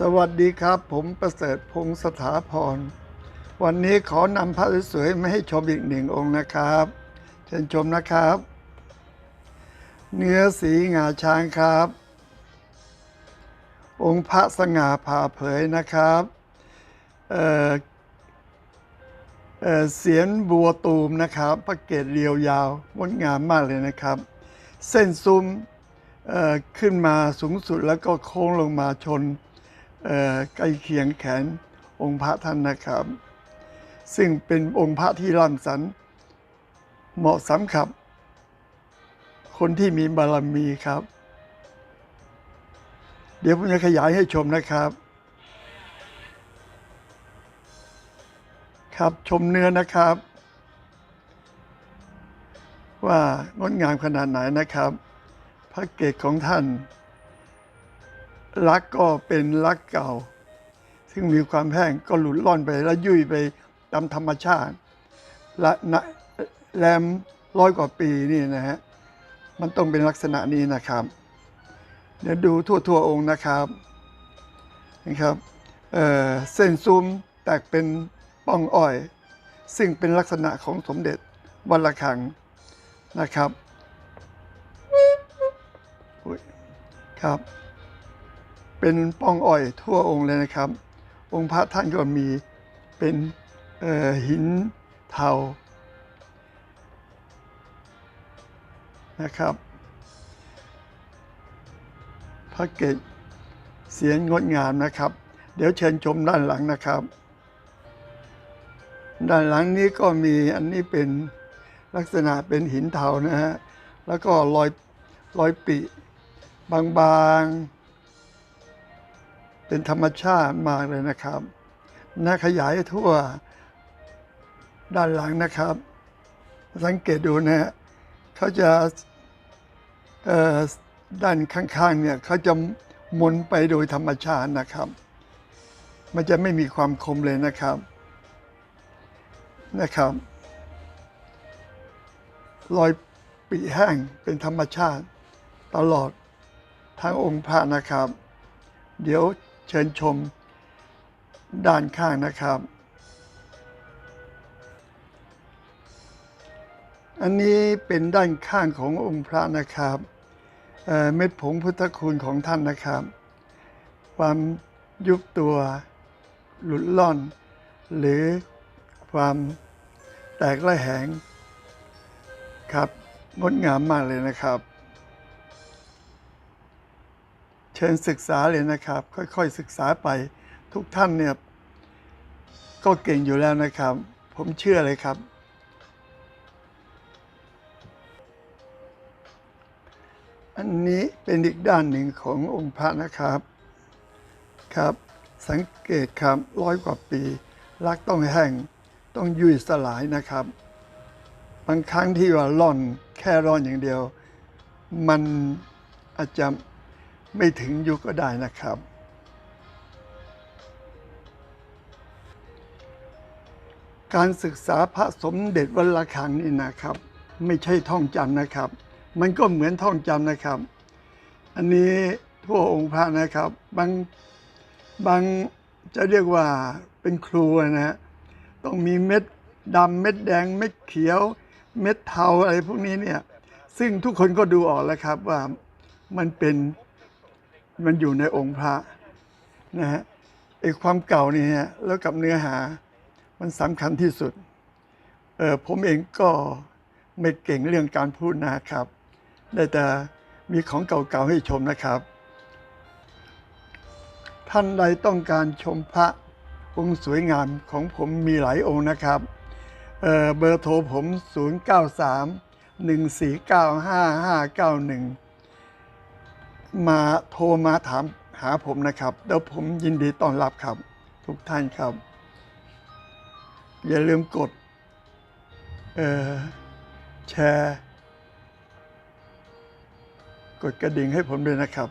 สวัสดีครับ ผมประเสริฐพงศ์สถาพร วันนี้ขอนำพระสวยๆมาให้ชมอีกหนึ่งองค์นะครับ เชิญชมนะครับ เนื้อสีงาช้างครับ องค์พระสง่าผ่าเผยนะครับเอ่อเอ่อเสียนบัวตูมนะครับพระเกศเรียวยาวงดงามมากเลยนะครับ เส้นซุ้มเออขึ้นมาสูงสุดแล้วก็โค้งลงมาชน ใกล้เคียงแขนองค์พระท่านนะครับ ซึ่งเป็นองค์พระที่ร่ำสรรค์เหมาะสำครับ คนที่มีบารมีครับ เดี๋ยวผมจะขยายให้ชมนะครับ ครับชมเนื้อนะครับ ว่างดงามขนาดไหนนะครับ พระเกศของท่าน รักก็เป็นรักเก่า ซึ่งมีความแห้งก็หลุดล่อนไปแล้วยุ่ยไปตามธรรมชาติและนะแรมร้อยกว่าปีนี่นะฮะมันต้องเป็นลักษณะนี้นะครับ เดี๋ยวดูทั่วทั่วๆองค์นะครับนะครับเออเส้นซุ้มแตกเป็นป้องอ้อย ซึ่งเป็นลักษณะของสมเด็จวัดระฆังนะครับครับ เป็นป้องอ้อยทั่วองค์เลยนะครับ องค์พระท่านก็มีเป็นหินเทานะครับ พระเกศเสียงงดงามนะครับ เดี๋ยวเชิญชมด้านหลังนะครับ ด้านหลังนี้ก็มีอันนี้เป็นลักษณะเป็นหินเทานะฮะ แล้วก็รอยรอยปิบางๆ เป็นธรรมชาติมากเลยนะครับน่าขยายทั่วด้านหลังนะครับ สังเกตดูนะฮะเขาจะด้านข้างๆเนี่ยเขาจะหมุนไปโดยธรรมชาตินะครับ มันจะไม่มีความคมเลยนะครับนะครับ รอยปีแห้งเป็นธรรมชาติตลอดทั้งองค์พระนะครับ เดี๋ยว เชิญชมด้านข้างนะครับ อันนี้เป็นด้านข้างขององค์พระนะครับเเม็ดผงพุทธคุณของท่านนะครับ ความยุบตัวหลุดล่อน หรือความแตกระแหงครับงดงามมากเลยนะครับ เชิญศึกษาเลยนะครับ ค่อยๆศึกษาไปทุกท่านเนี่ยก็เก่งอยู่แล้วนะครับ ผมเชื่อเลยครับ อันนี้เป็นอีกด้านหนึ่งขององค์พระนะครับครับ สังเกตครับร้อยกว่าปี รักต้องแห้งต้องยุ่ยสลายนะครับ บางครั้งที่ว่าร่อนแค่ร่อนอย่างเดียว มันอาจจะ ไม่ถึงยุคก็ได้นะครับ การศึกษาพระสมเด็จวัดระฆังนี่นะครับ ไม่ใช่ท่องจำนะครับ มันก็เหมือนท่องจำนะครับ อันนี้ทั่วองค์พระนะครับ บางบางจะเรียกว่าเป็นครูนะฮะต้องมีเม็ดดำเม็ดแดง เม็ดเขียว เม็ดเทาอะไรพวกนี้เนี่ย ซึ่งทุกคนก็ดูออกแล้วครับว่ามันเป็น มันอยู่ในองค์พระนะฮะไอ้ความเก่านี่ฮะแล้วกับเนื้อหามันสำคัญที่สุดเออผมเองก็ไม่เก่งเรื่องการพูดนะครับ ได้แต่มีของเก่าๆให้ชมนะครับ ท่านใดต้องการชมพระองค์สวยงามของผมมีหลายองค์นะครับเออเบอร์โทรผม 093 149 5591 มาโทรมาถามหาผมนะครับแล้วผมยินดีต้อนรับครับ ทุกท่านครับ อย่าลืมกดแชร์ กดกระดิ่งให้ผมด้วยนะครับ